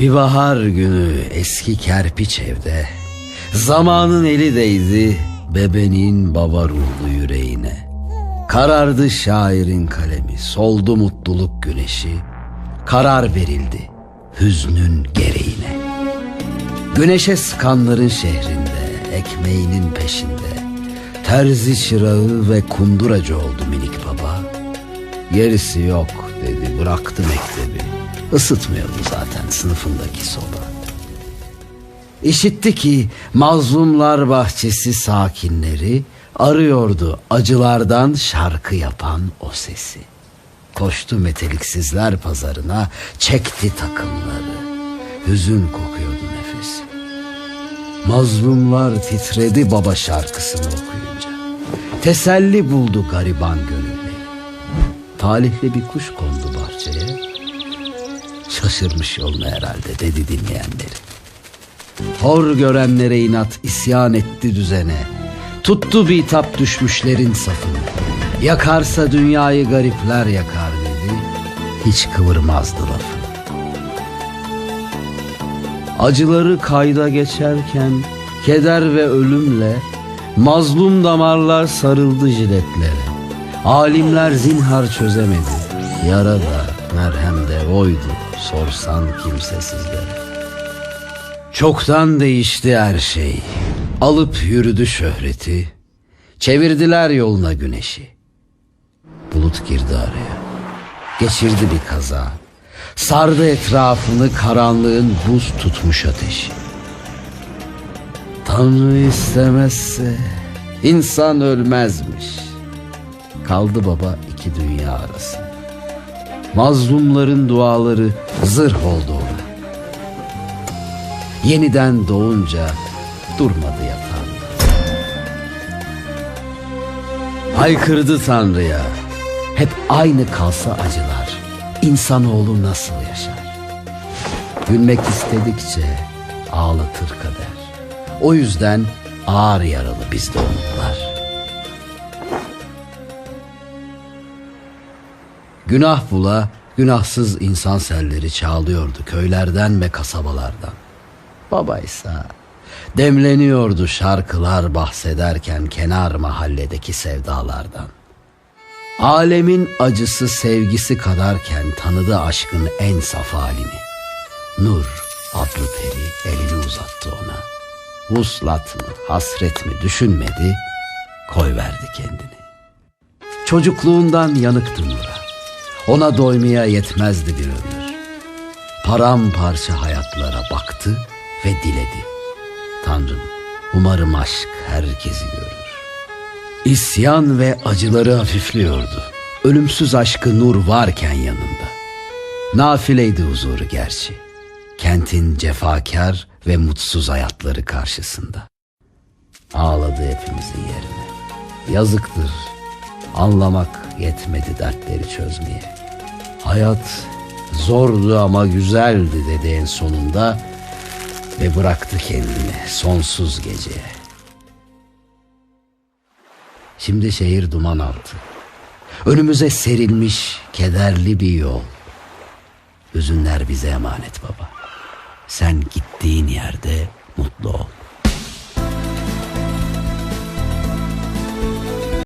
Bir bahar günü eski kerpiç evde Zamanın eli değdi bebenin baba ruhlu yüreğine. Karardı şairin kalemi soldu mutluluk güneşi Karar verildi hüznün gereğine. Güneşe sıkanların şehrinde ekmeğinin peşinde Terzi çırağı ve kunduracı oldu minik baba. Gerisi yok dedi bıraktı mektebi Isıtmıyordu zaten sınıfındaki soba. İşitti ki mazlumlar bahçesi sakinleri Arıyordu acılardan şarkı yapan o sesi. Koştu meteliksizler pazarına çekti takımları. Hüzün kokuyordu nefesi Mazlumlar titredi baba şarkısını okuyunca. Teselli buldu gariban gönülleri Talihli bir kuş kondu bahçeye Şaşırmış yolunu herhalde dedi dinleyenleri. Hor görenlere inat isyan etti düzene. Tuttu bitap düşmüşlerin safını Yakarsa dünyayı garipler yakar dedi. Hiç kıvırmazdı lafını Acıları kayda geçerken Keder ve ölümle Mazlum damarlar sarıldı jiletlere. Alimler zinhar çözemedi Yara da merhem de oydu Sorsan kimsesizlere Çoktan değişti her şey. Alıp yürüdü şöhreti. Çevirdiler yoluna güneşi. Bulut girdi araya. Geçirdi bir kaza. Sardı etrafını karanlığın buz tutmuş ateşi. Tanrı istemezse insan ölmezmiş. Kaldı baba iki dünya arasında Mazlumların duaları zırh oldu ona. Yeniden doğunca durmadı yatağında Haykırdı Tanrı'ya. Hep aynı kalsa acılar İnsanoğlu nasıl yaşar? Gülmek istedikçe ağlatır kader. O yüzden ağır yaralı bizde umutlar Günah bula günahsız insan selleri çağlıyordu köylerden ve kasabalardan. Babaysa demleniyordu şarkılar bahsederken kenar mahalledeki sevdalardan. Alemin acısı sevgisi kadarken tanıdı aşkın en saf halini. Nur adlı peri elini uzattı ona. Vuslat mı hasret mi düşünmedi koyverdi kendini. Çocukluğundan yanıktı. Ona doymaya yetmezdi bir ömür. Paramparça hayatlara baktı ve diledi. Tanrım umarım aşk herkesi görür. İsyan ve acıları hafifliyordu. Ölümsüz aşkı nur varken yanında. Nafileydi huzuru gerçi. Kentin cefakar ve mutsuz hayatları karşısında. Ağladı hepimizin yerine. Yazıktır. Anlamak yetmedi dertleri çözmeye. Hayat zordu ama güzeldi dedi en sonunda ve bıraktı kendini sonsuz geceye. Şimdi şehir duman altı. Önümüze serilmiş kederli bir yol. Hüzünler bize emanet baba. Sen gittiğin yerde mutlu ol.